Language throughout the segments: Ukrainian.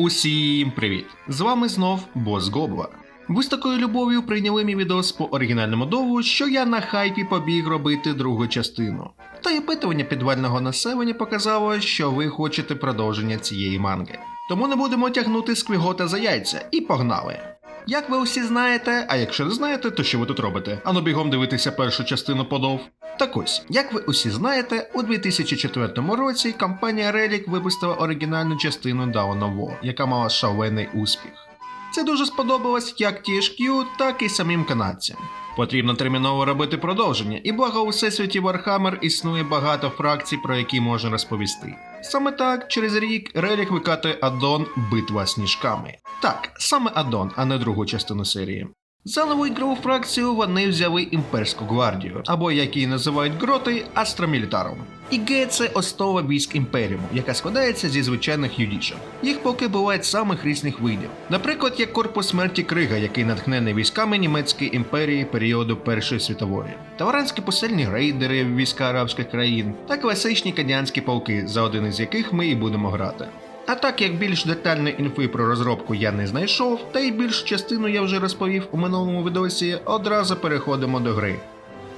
Усім привіт! З вами знов Бос Гобла. Ви з такою любов'ю прийняли мій відос по оригінальному дову, що я на хайпі побіг робити другу частину. Та й опитування підвального населення показало, що ви хочете продовження цієї манги. Тому не будемо тягнути сквігота за яйця і погнали! Як ви усі знаєте, а якщо не знаєте, то що ви тут робите? Ану бігом дивитися першу частину подов. Так ось, як ви усі знаєте, у 2004 році компанія Relic випустила оригінальну частину Dawn of War, яка мала шалений успіх. Це дуже сподобалось як THQ, так і самим канадцям. Потрібно терміново робити продовження, і благо у всесвіті Warhammer існує багато фракцій, про які можна розповісти. Саме так, через рік Релік викатує аддон Битва сніжками. Так, саме аддон, а не другу частину серії. За нову ігрову фракцію вони взяли імперську гвардію, або як її називають гроти, астромілітаром. ІГ це основа військ імперіуму, яка складається зі звичайних юдішок. Їх поки бувають самих різних видів. Наприклад, як корпус смерті Крига, який натхнений військами німецької імперії періоду Першої світової, таваранські посильні рейдери війська арабських країн та класичні кадянські полки, за один із яких ми і будемо грати. А так як більш детальної інфи про розробку я не знайшов, та й більш частину я вже розповів у минулому відосі, одразу переходимо до гри.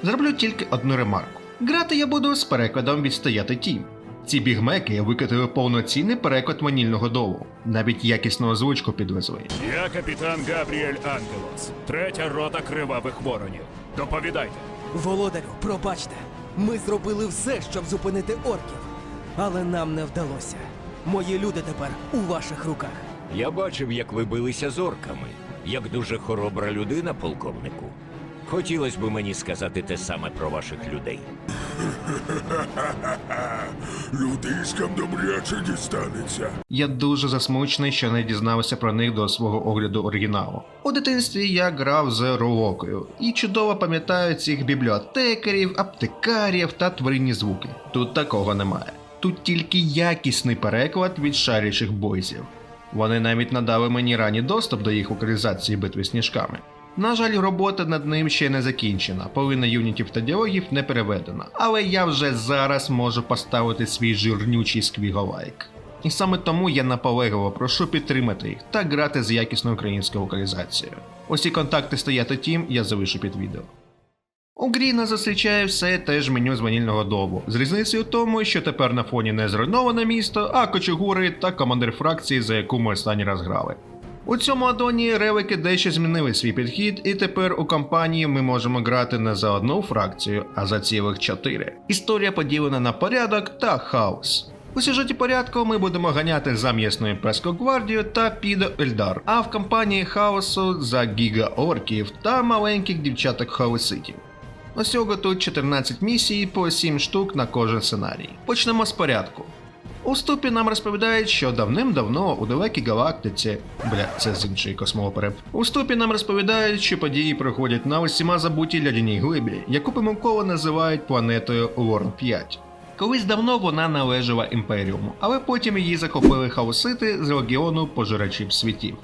Зроблю тільки одну ремарку. Грати я буду з перекладом відстояти тім. Ці бігмеки викатили повноцінний переклад ванільного долу, навіть якісну озвучку підвезли. Я капітан Габріель Ангелос, третя рота кривавих воронів. Доповідайте. Володарю, пробачте, ми зробили все, щоб зупинити орків, але нам не вдалося. Мої люди тепер у ваших руках. Я бачив, як ви билися з орками. Як дуже хоробра людина, полковнику. Хотілося б мені сказати те саме про ваших людей. Людиськам добряче дістанеться. Я дуже засмучений, що не дізнався про них до свого огляду оригіналу. У дитинстві я грав з Ролокою і чудово пам'ятаю цих бібліотекарів, аптекарів та тваринні звуки. Тут такого немає. Тут тільки якісний переклад від шарячих бойзів. Вони навіть надали мені ранній доступ до їх локалізації битви сніжками. На жаль, робота над ним ще не закінчена, половина юнітів та діалогів не переведена, але я вже зараз можу поставити свій жирнючий сквіголайк. І саме тому я наполегливо прошу підтримати їх та грати з якісною українською локалізацією. Усі контакти стояти тім я залишу під відео. У грі нас зустрічає все те ж меню з ванільного добу, з різницею в тому, що тепер на фоні не зруйноване місто, а кочегури та командир фракції, за яку ми останній раз грали. У цьому адоні ревики дещо змінили свій підхід, і тепер у кампанії ми можемо грати не за одну фракцію, а за цілих чотири. Історія поділена на порядок та хаос. У сюжеті порядку ми будемо ганяти за імперську гвардію та під Ельдар, а в кампанії хаосу за гіга-орків та маленьких дівчаток хаоситів. Усього тут 14 місій по 7 штук на кожен сценарій. Почнемо з порядку. У ступі нам розповідають, що давним-давно у далекій галактиці. Бля, це з іншої космопери. У ступі нам розповідають, що події проходять на усіма забутій лядяній глибі, яку помилково називають планетою Ворн 5. Колись давно вона належала імперіуму, але потім її захопили хаосити з легіону пожирачів світів.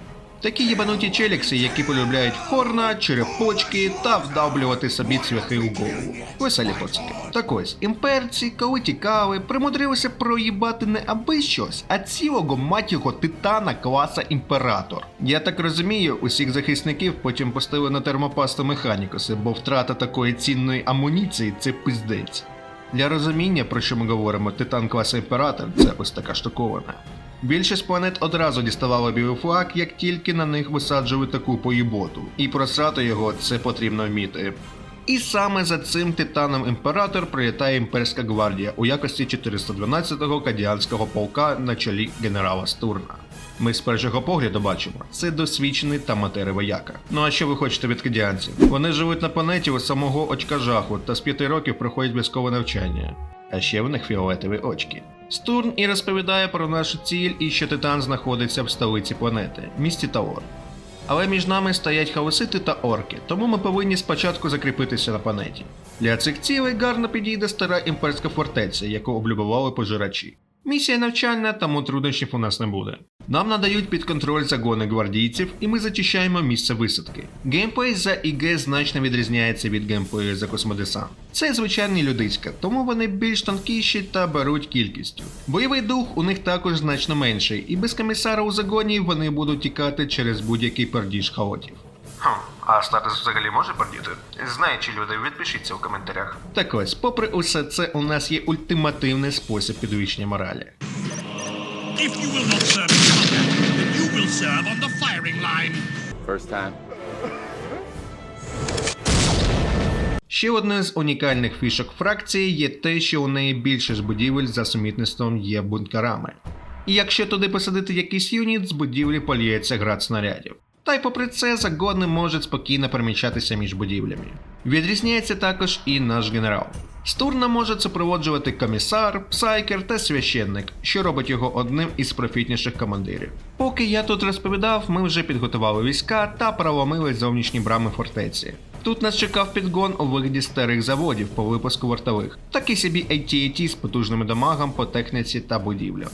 Такі єбануті челікси, які полюбляють хорна, черепочки та вдавлювати собі цвяхи у голову. Веселі поцики. Так ось, імперці, коли тікали, примудрилися проїбати не аби щось, а цілого матього титана класа імператор. Я так розумію, усіх захисників потім пустили на термопасту механікуси, бо втрата такої цінної амуніції це пиздець. Для розуміння, про що ми говоримо, титан класу імператор це ось така штуковина. Більшість планет одразу діставала білий флаг, як тільки на них висаджували таку поїботу, і просрати його це потрібно вміти. І саме за цим титаном імператор прилітає імперська гвардія у якості 412-го кадіанського полка на чолі генерала Стурна. Ми з першого погляду бачимо, це досвідчений та матери вояка. Ну а що ви хочете від кадіанців? Вони живуть на планеті у самого очка жаху та з п'яти років проходять військове навчання. А ще в них фіолетові очки. Стурн і розповідає про нашу ціль і що Титан знаходиться в столиці планети, місті Таор. Але між нами стоять хаосити та орки, тому ми повинні спочатку закріпитися на планеті. Для цих цілей гарно підійде стара імперська фортеця, яку облюбували пожирачі. Місія навчальна, тому труднощів у нас не буде. Нам надають під контроль загони гвардійців, і ми зачищаємо місце висадки. Геймплей за ІГ значно відрізняється від геймплею за космодесант. Це звичайні людиська, тому вони більш тонкіші та беруть кількістю. Бойовий дух у них також значно менший, і без комісара у загоні вони будуть тікати через будь-який пердіж хаотів. Хм, а статус взагалі може пердіти? Знаючи люди, відпишіться у коментарях. Так ось, попри усе це, у нас є ультимативний спосіб підвищення моралі. If you will not serve in combat, you will serve on the firing line. First time. Ще одною з унікальних фішок фракції є те, що у неї більше ж будівель за сумітництвом є бункерами. І якщо туди посадити якийсь юніт, з будівлі поліється град снарядів. Та й попри це, загони можуть спокійно переміщатися між будівлями. Відрізняється також і наш генерал. Стурна може супроводжувати комісар, псайкер та священник, що робить його одним із профітніших командирів. Поки я тут розповідав, ми вже підготували війська та проломили зовнішні брами фортеці. Тут нас чекав підгон у вигляді старих заводів по випуску вартових, такий собі AT-AT з потужним дамагом по техніці та будівлям.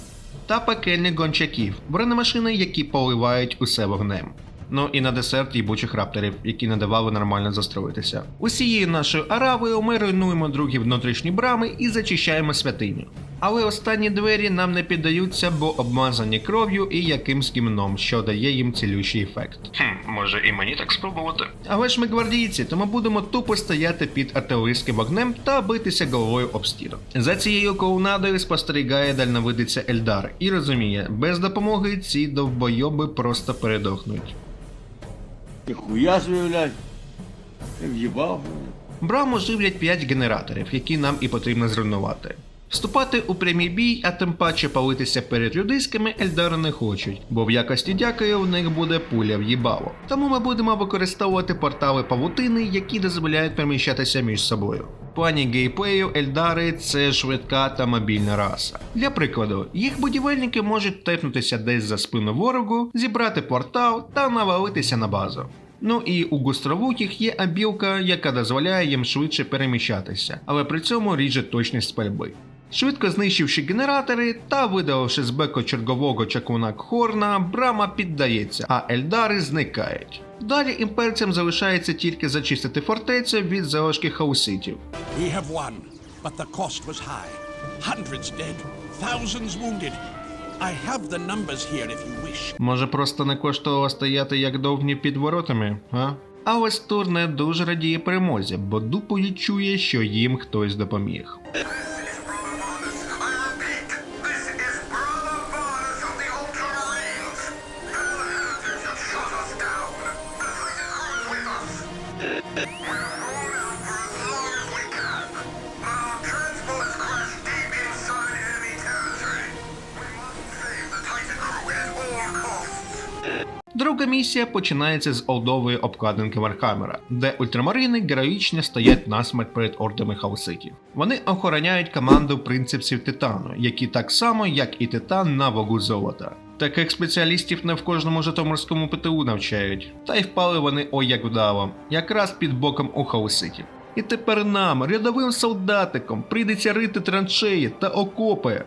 Та пекельних гончаків, бронемашини, які поливають усе вогнем. Ну і на десерт їбучих рапторів, які не давали нормально застроїтися. Усією нашою аравою ми руйнуємо другі внутрішні брами і зачищаємо святиню. Але останні двері нам не піддаються, бо обмазані кров'ю і якимсь гімном, що дає їм цілющий ефект. Хм, може і мені так спробувати. Але ж ми гвардійці, тому будемо тупо стояти під артилерійським вогнем та битися головою об стіну. За цією колонадою спостерігає дальновидиця Ельдар і розуміє, без допомоги ці довбойоби просто передохнуть. Ніхуя. Я в'їбав. Браму живлять 5 генераторів, які нам і потрібно зруйнувати. Вступати у прямий бій, а тим паче палитися перед людиськами Ельдари не хочуть, бо в якості дякую в них буде пуля в їбало. Тому ми будемо використовувати портали павутини, які дозволяють переміщатися між собою. В плані геймплею Ельдари це швидка та мобільна раса. Для прикладу, їх будівельники можуть тепнутися десь за спину ворогу, зібрати портал та навалитися на базу. Ну і у гостровуких є абілка, яка дозволяє їм швидше переміщатися, але при цьому ріже точність пальби. Швидко знищивши генератори та видаливши з беко чергового чакуна Хорна, брама піддається, а Ельдари зникають. Далі імперцям залишається тільки зачистити фортецю від залишки хауситів. We have won, but the cost was high. Hundreds dead, thousands wounded. I have the numbers here if you wish. Може просто не коштувало стояти як довгні під воротами, а? А ось не дуже радіє перемозі, бо дупою чує, що їм хтось допоміг. Друга місія починається з олдової обкладинки Вархаммера, де ультрамарини героїчно стоять насмерть перед ордами хауситів. Вони охороняють команду принципців Титану, які так само, як і Титан на вагу золота. Таких спеціалістів не в кожному житомирському ПТУ навчають, та й впали вони ой як вдало, якраз під боком у хауситів. І тепер нам, рядовим солдатикам, прийдеться рити траншеї та окопи.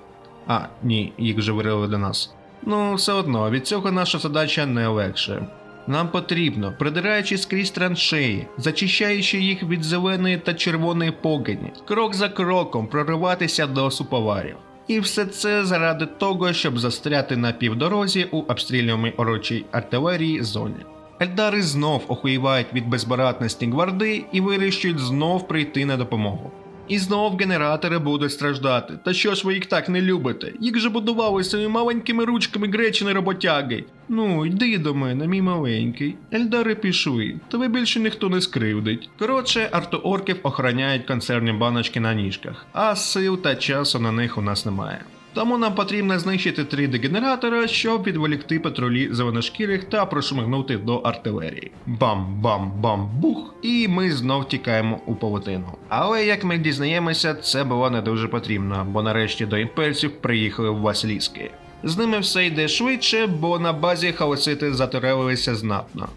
А, ні, їх вже вирили до нас. Ну, все одно, від цього наша задача не легше. Нам потрібно, придираючи скрізь траншеї, зачищаючи їх від зеленої та червоної погоні, крок за кроком прориватися до суповарів. І все це заради того, щоб застряти на півдорозі у обстрілюваній орочій артилерії зоні. Ельдари знов охуєвають від безбаратності гварди і вирішують знов прийти на допомогу. І знов генератори будуть страждати. Та що ж ви їх так не любите? Їх же будували своїми маленькими ручками гречини роботяги. Ну, йди до мене, мій маленький. Ельдари пішли, тебе більше ніхто не скривдить. Коротше, артоорків охороняють консервні баночки на ніжках, а сил та часу на них у нас немає. Тому нам потрібно знищити три дегенератора, щоб відволікти патрулі зеленошкірих та прошмигнути до артилерії. Бам-бам-бам-бух, і ми знов тікаємо у павутину. Але як ми дізнаємося, це було не дуже потрібно, бо нарешті до імперців приїхали Василіски. З ними все йде швидше, бо на базі хаосити затерелилися знатно.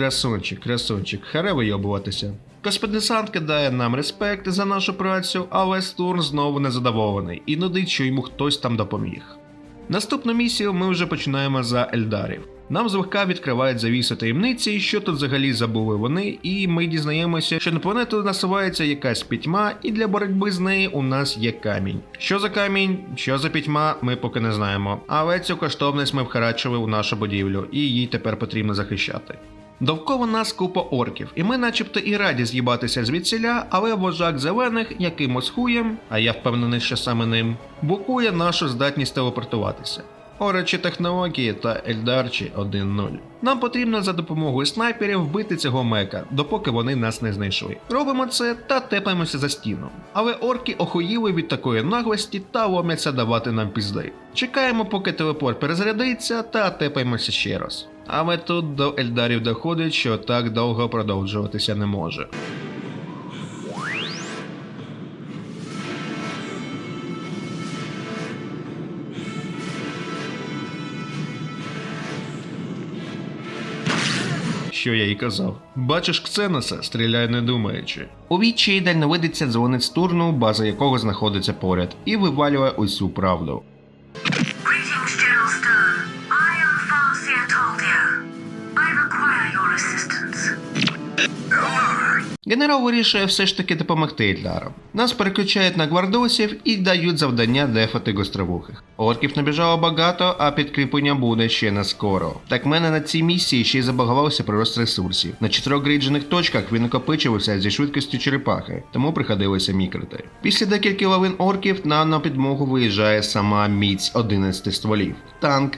Красунчик, красунчик, харе вийобуватися. Космодесант кидає нам респект за нашу працю, але Стурн знову незадоволений і нудить, що йому хтось там допоміг. Наступну місію ми вже починаємо за Ельдарів. Нам злегка відкривають завісу таємниці, що тут взагалі забули вони, і ми дізнаємося, що на планету насувається якась пітьма, і для боротьби з нею у нас є камінь. Що за камінь, що за пітьма, ми поки не знаємо. Але цю коштовність ми вхарачили у нашу будівлю, і її тепер потрібно захищати. Довкола нас купа орків, і ми начебто і раді з'їбатися звідсіля, але вожак зелених якимось хуєм, а я впевнений, що саме ним, блокує нашу здатність телепортуватися. Оречі технології та Ельдарчі 1.0. Нам потрібно за допомогою снайперів вбити цього мека, допоки вони нас не знайшли. Робимо це та тепаємося за стіну. Але орки охуїли від такої наглості та ломляться давати нам пізди. Чекаємо, поки телепорт перезарядиться, та тепаємося ще раз. Але тут до Ельдарів доходить, що так довго продовжуватися не може. Що я й казав. Бачиш Ксеноса, стріляй не думаючи. У відчаї дальновидиця дзвонить з турну, база якого знаходиться поряд, і вивалює усю правду. Генерал вирішує все ж таки допомогти Ельдарам. Нас переключають на гвардосів і дають завдання дефати гостровухих. Орків набіжало багато, а підкріплення буде ще не скоро. Так мене на цій місії ще й забагавався прирост ресурсів. На чотирьох грейджених точках він накопичувався зі швидкістю черепахи, тому приходилося мікрити. Після декілька лавин орків нам на підмогу виїжджає сама міць 11 стволів. Танк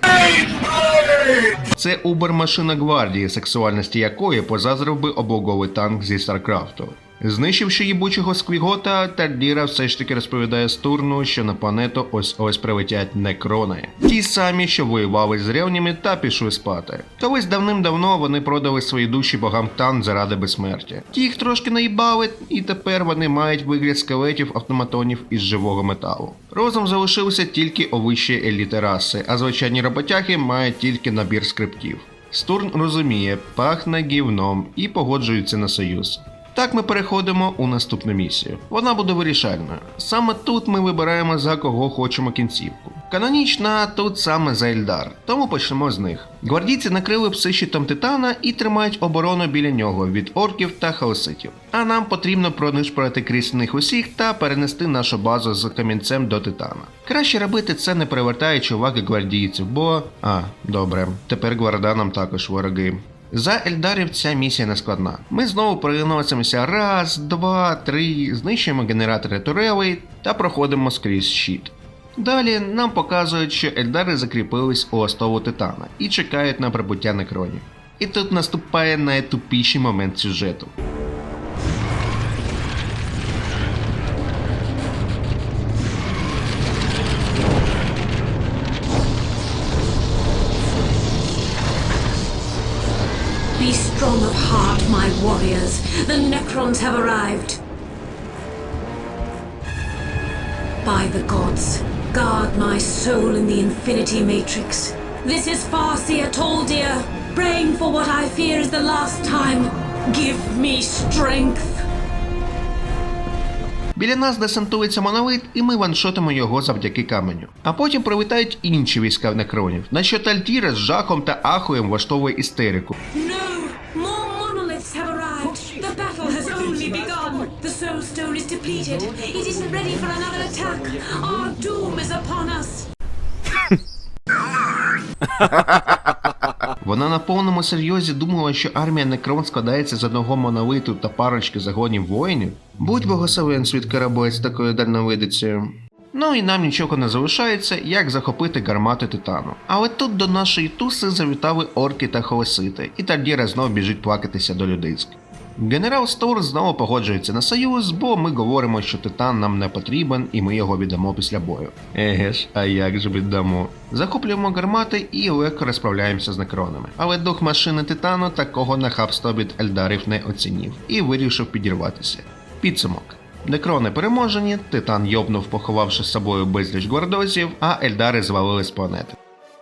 це убер-машина гвардії, сексуальності якої позазрив би облоговий танк зі Старкрафту. Знищивши їбучого сквігота, Тардіра все ж таки розповідає Стурну, що на планету ось ось прилетять некрони. Ті самі, що воювали з ревнями та пішли спати. Колись давним-давно вони продали свої душі богам Тан заради безсмертя. Ті їх трошки наїбали, і тепер вони мають вигляд скелетів автоматонів із живого металу. Розум залишився тільки у вищій еліти раси, а звичайні роботяги мають тільки набір скриптів. Стурн розуміє, пахне гівном і погоджується на союз. Так ми переходимо у наступну місію. Вона буде вирішальною. Саме тут ми вибираємо за кого хочемо кінцівку. Канонічна тут саме за Ельдар, тому почнемо з них. Гвардійці накрили пси щитом титана і тримають оборону біля нього від орків та хаоситів. А нам потрібно пронишпорити крізь них усіх та перенести нашу базу з камінцем до титана. Краще робити це не привертаючи уваги гвардійців, бо. А, добре, тепер гварданам також вороги. За Ельдарів ця місія не складна. Ми знову переносимося раз, два, три, знищуємо генератори турелей та проходимо скрізь щит. Далі нам показують, що Ельдари закріпились у остову Титана і чекають на прибуття некронів. І тут наступає найтупіший момент сюжету. Be strong of heart, my warriors. The Necrons have arrived. By the gods, guard my soul in the Infinity Matrix. This is Farsia Toldir, praying for what I fear is the last time. Give me strength. Біля нас десантується монолит, і ми ваншотимо його завдяки каменю. А потім прилітають інші війська в некронів, на що Тальтіра з жахом та ахуєм влаштовує істерику. No! Depleted! It isn't ready for another attack! Our doom is upon us! Вона на повному серйозі думала, що армія Некрон складається з одного монолиту та парочки загонів воїнів. Будь богословен світ корабель з такою дальновидицею. Ну і нам нічого не залишається, як захопити гармати титану. Але тут до нашої туси завітали орки та холосити, і Тардіра знов біжить плакатися до людиськ. Генерал Стор знову погоджується на союз, бо ми говоримо, що титан нам не потрібен і ми його віддамо після бою. Еге ж, а як же віддамо? Захоплюємо гармати і легко розправляємося з некронами. Але дух машини титану такого нахабства від Ельдарів не оцінів і вирішив підірватися. Підсумок. Некрони переможені, титан йобнув, поховавши з собою безліч гвардозів, а Ельдари звалили з планети.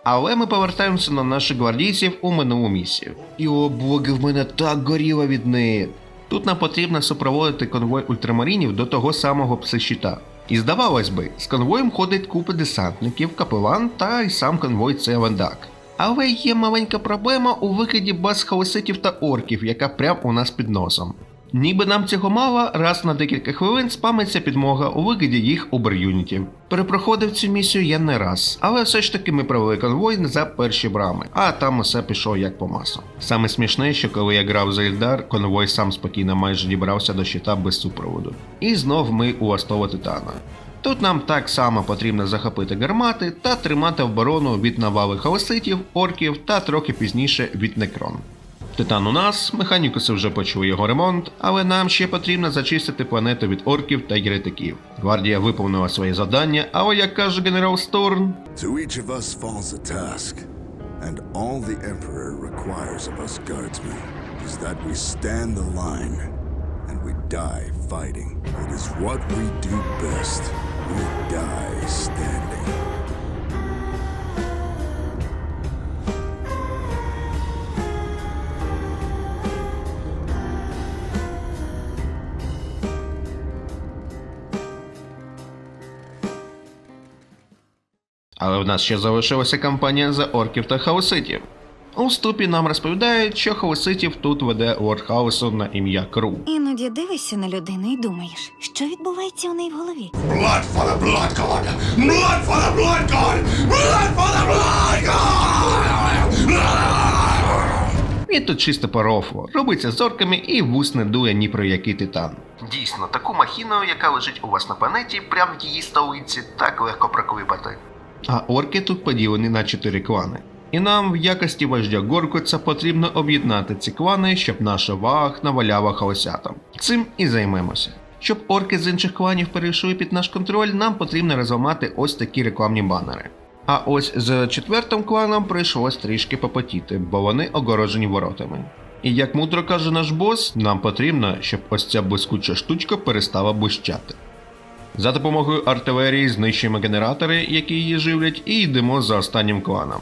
Але ми повертаємося на наших гвардійців у минулу місію. І о боги, в мене так горіло від неї. Тут нам потрібно супроводити конвой ультрамарінів до того самого псищита. І здавалось би, з конвоєм ходить купа десантників, капелан та й сам конвой це Вандак. Але є маленька проблема у вигляді баз хаоситів та орків, яка прям у нас під носом. Ніби нам цього мало, раз на декілька хвилин спамиться підмога у вигляді їх убер-юнітів. Перепроходив цю місію я не раз, але все ж таки ми провели конвой за перші брами, а там усе пішло як по масу. Саме смішне, що коли я грав за Ільдар, конвой сам спокійно майже дібрався до щита без супроводу. І знов ми у Астова Титана. Тут нам так само потрібно захопити гармати та тримати оборону від навали хаоситів, орків та трохи пізніше від некрон. Титан у нас, механікуси вже почали його ремонт, але нам ще потрібно зачистити планету від орків та єретиків. Гвардія виповнила своє завдання, але як каже генерал Сторн, To each of us falls a task, and all the Emperor requires of us guardsmen is that we stand the line and we die fighting. It is what we do best. We die standing. Але в нас ще залишилася кампанія за орків та хаоситів. У вступі нам розповідають, що хаоситів тут веде лорд хаосу на ім'я Кру. Іноді дивишся на людину і думаєш, що відбувається у неї в голові. Blood for the blood god! Blood for the blood god! Blood for the blood god! Він тут чисто по робиться з орками і вус не дує ні про який титан. Дійсно, таку махіну, яка лежить у вас на планеті, прямо в її столиці, так легко проклипати. А орки тут поділені на чотири клани. І нам в якості вождя Горкуца потрібно об'єднати ці клани, щоб наша ваг наваляла хаосятам. Цим і займемося. Щоб орки з інших кланів перейшли під наш контроль, нам потрібно розламати ось такі рекламні банери. А ось з четвертим кланом прийшлось трішки попотіти, бо вони огороджені воротами. І як мудро каже наш бос, нам потрібно, щоб ось ця блискуча штучка перестала блищати. За допомогою артилерії знищуємо генератори, які її живлять, і йдемо за останнім кланом.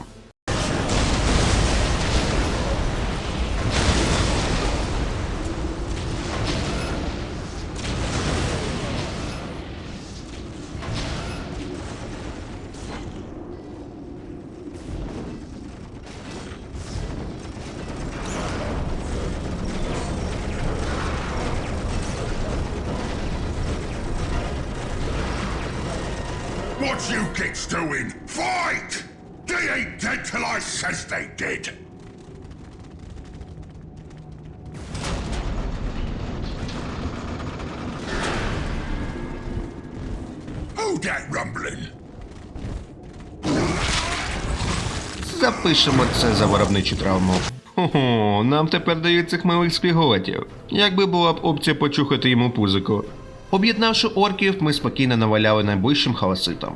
Це травму. Хо-хо, нам тепер дають цих милих спіготів. Якби була б опція почухати йому пузико. Об'єднавши орків, ми спокійно наваляли найближчим хаоситам.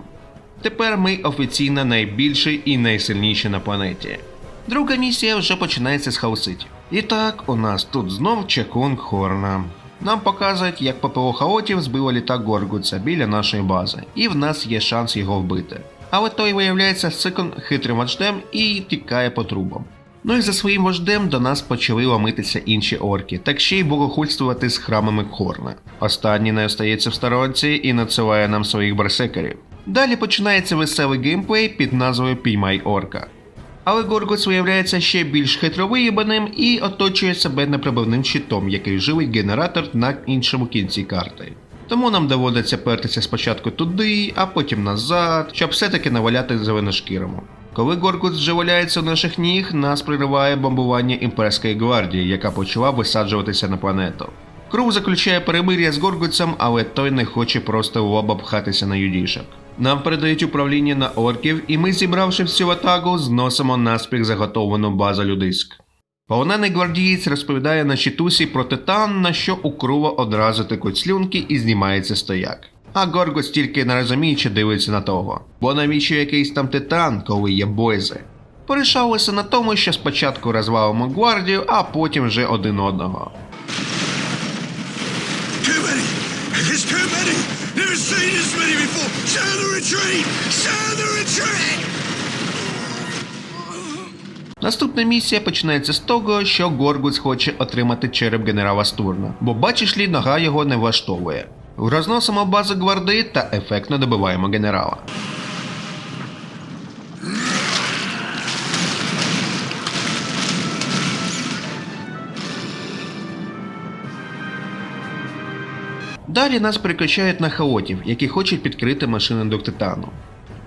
Тепер ми офіційно найбільші і найсильніші на планеті. Друга місія вже починається з хаоситів. І так, у нас тут знов чекун Хорна. Нам показують, як ППО хаотів збило літак Горгуца біля нашої бази, і в нас є шанс його вбити. Але той виявляється сикон хитрим вождем і тікає по трубам. Ну і за своїм вождем до нас почали ломитися інші орки, так ще й богохульствувати з храмами Хорна. Останній не остається в сторонці і надсилає нам своїх берсекерів. Далі починається веселий геймплей під назвою Піймай орка. Але Горгоц виявляється ще більш хитровиїбаним і оточує себе непробивним щитом, який живить генератор на іншому кінці карти. Тому нам доводиться пертися спочатку туди, а потім назад, щоб все-таки наваляти зеленошкірому. Коли Горгут вже валяється у наших ніг, нас пририває бомбування імперської гвардії, яка почала висаджуватися на планету. Круг заключає перемир'я з Горгутцем, але той не хоче просто в лоба пхатися на юдішок. Нам передають управління на орків, і ми, зібравши всю атаку, зносимо наспіх заготовану базу людиськ. Полонений гвардієць розповідає на щитусі про титан, на що у крува одразу текуть слюнки і знімається стояк. А Горгос тільки не розуміючи дивиться на того. Бо навіщо якийсь там титан, коли є бойзи? Порішалося на тому, що спочатку розвалимо гвардію, а потім вже один одного. Too the retreat! Sound the retreat! Наступна місія починається з того, що Горгус хоче отримати череп генерала Стурна, бо бачиш лі, нога його не влаштовує. Розносимо базу гварди та ефектно добиваємо генерала. Далі нас переключають на хаотів, які хочуть підкрити машини до титану.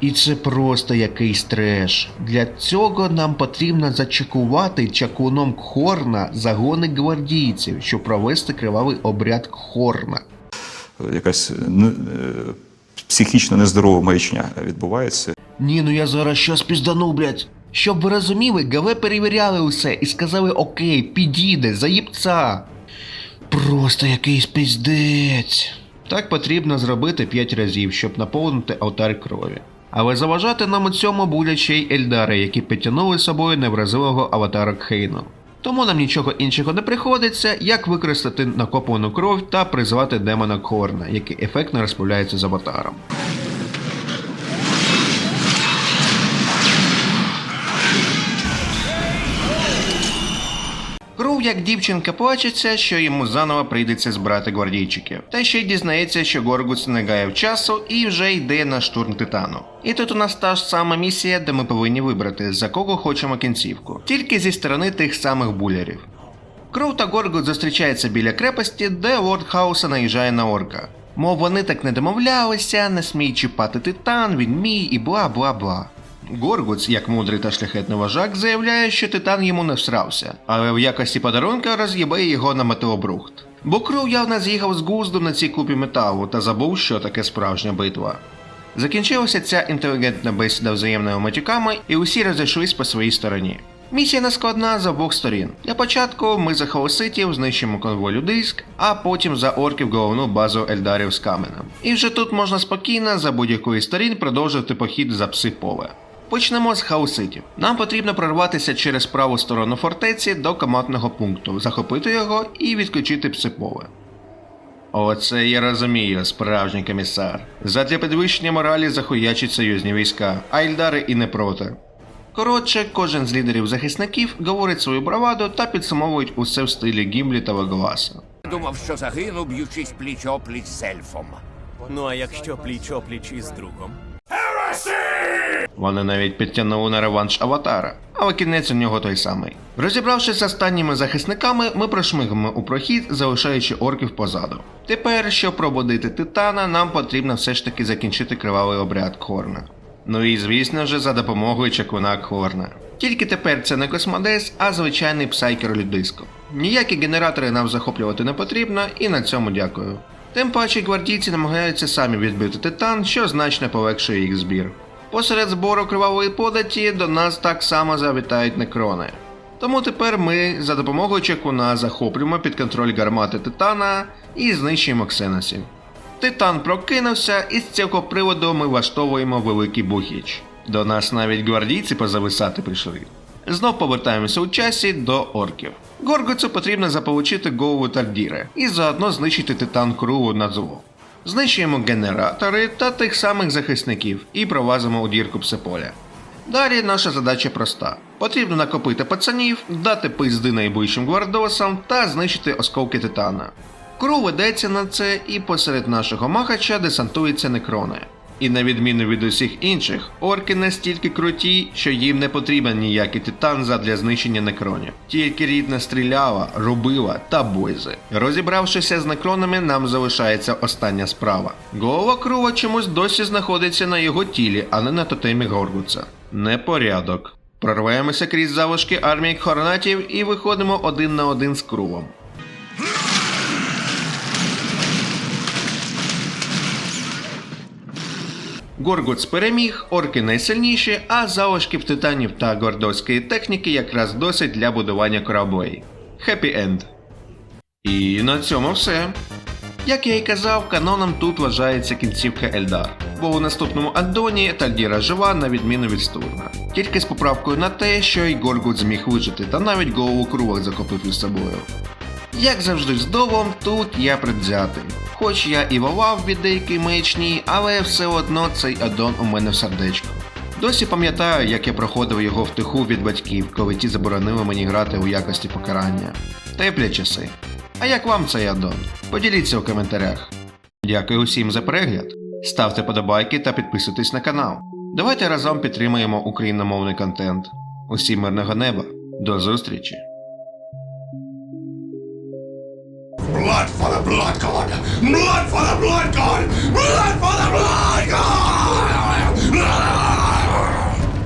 І це просто якийсь треш. Для цього нам потрібно зачекувати чакуном Кхорна загони гвардійців, щоб провести кривавий обряд Кхорна. якась не- е, психічно нездорова маячня відбувається. Ні, ну я зараз щось піздану, блядь. Щоб ви розуміли, ГВ перевіряли усе і сказали окей, підійде, заїбца. Просто якийсь піздець. Так потрібно зробити 5 разів, щоб наповнити алтар крові. Але заважати нам у цьому будуть ще й Ельдари, які підтягнули з собою невразливого аватара Кхейну. Тому нам нічого іншого не приходиться, як використати накоплену кров та призвати демона Корна, який ефектно розправляється з аватаром. Як дівчинка плачеться, що йому заново прийдеться збирати гвардійчиків. Та ще й дізнається, що Горгус не гаяв часу і вже йде на штурм титану. І тут у нас та ж сама місія, де ми повинні вибрати, за кого хочемо кінцівку, тільки зі сторони тих самих булярів. Кров та Горгут зустрічаються біля крепості, де лорд Хауса наїжджає на орка. Мов вони так не домовлялися, не смій чіпати титан, він мій і бла бла бла. Горгуц, як мудрий та шляхетний вожак, заявляє, що титан йому не всрався, але в якості подарунка роз'їбе його на металобрухт. Бо кров явно з'їхав з гузду на цій купі металу та забув, що таке справжня битва. Закінчилася ця інтелігентна бесіда взаємними матюками, і усі розійшлись по своїй стороні. Місія не складна з обох сторін. Для початку ми за хаоситів знищимо конвой людиськ, а потім за орків головну базу Ельдарів з каменем. І вже тут можна спокійно за будь-якої сторін продовжити похід за псиполе. Почнемо з хаоситів. Нам потрібно прорватися через праву сторону фортеці до командного пункту, захопити його і відключити псиполе. Оце я розумію, справжній комісар. Задля підвищення моралі захуячить союзні війська, а Ільдари і не проти. Коротше, кожен з лідерів захисників говорить свою браваду та підсумовують усе в стилі Гімлі та Веголаса. Думав, що загину, б'ючись пліч опліч з ельфом. Ну а якщо пліч опліч із другом? Вони навіть підтягнули на реванш аватара, але кінець у нього той самий. Розібравшись з останніми захисниками, ми прошмигаємо у прохід, залишаючи орків позаду. Тепер, щоб пробудити титана, нам потрібно все ж таки закінчити кривавий обряд Хорна. Ну і звісно ж за допомогою чаклуна Хорна. Тільки тепер це не космодес, а звичайний псайкер людиско. Ніякі генератори нам захоплювати не потрібно, і на цьому дякую. Тим паче гвардійці намагаються самі відбити титан, що значно полегшує їх збір. Посеред збору кривавої податі до нас так само завітають некрони. Тому тепер ми за допомогою чекуна захоплюємо під контроль гармати Титана і знищуємо ксеносів. Титан прокинувся, і з цього приводу ми влаштовуємо великий бухіч. До нас навіть гвардійці позависати прийшли. Знов повертаємося у часі до орків. Горгоцу потрібно заполучити голову Тардіри і заодно знищити титан кругу на зло. Знищуємо генератори та тих самих захисників і провазимо у дірку псиполя. Далі наша задача проста: потрібно накопити пацанів, дати пизди найближчим гвардосам та знищити осколки титана. Кру ведеться на це, і посеред нашого махача десантуються некрони. І на відміну від усіх інших, орки настільки круті, що їм не потрібен ніякий титан задля знищення некронів, тільки рідна стрілява, рубила та бойзи. Розібравшися з некронами, нам залишається остання справа. Голова крува чомусь досі знаходиться на його тілі, а не на тотемі Горгуца. Непорядок. Прорваємося крізь залишки армії хорнатів і виходимо один на один з крувом. Горгуц переміг, орки найсильніші, а залишків титанів та гордоської техніки якраз досить для будування кораблей. Хеппі енд. І на цьому все. Як я і казав, каноном тут вважається кінцівка Ельдар, бо у наступному аддоні Тальдіра жива на відміну від Стурна. Тільки з поправкою на те, що й Горгут зміг вижити, та навіть голову крувах захопив із собою. Як завжди з Довом, тут я предвзятий. Хоч я і волав від деякої маячні, але все одно цей аддон у мене в сердечку. Досі пам'ятаю, як я проходив його втиху від батьків, коли ті заборонили мені грати у якості покарання. Теплі часи. А як вам цей аддон? Поділіться у коментарях. Дякую усім за перегляд. Ставте подобайки та підписуйтесь на канал. Давайте разом підтримаємо україномовний контент. Усім мирного неба. До зустрічі! Blood for the blood god! Blood for the blood god! Blood for!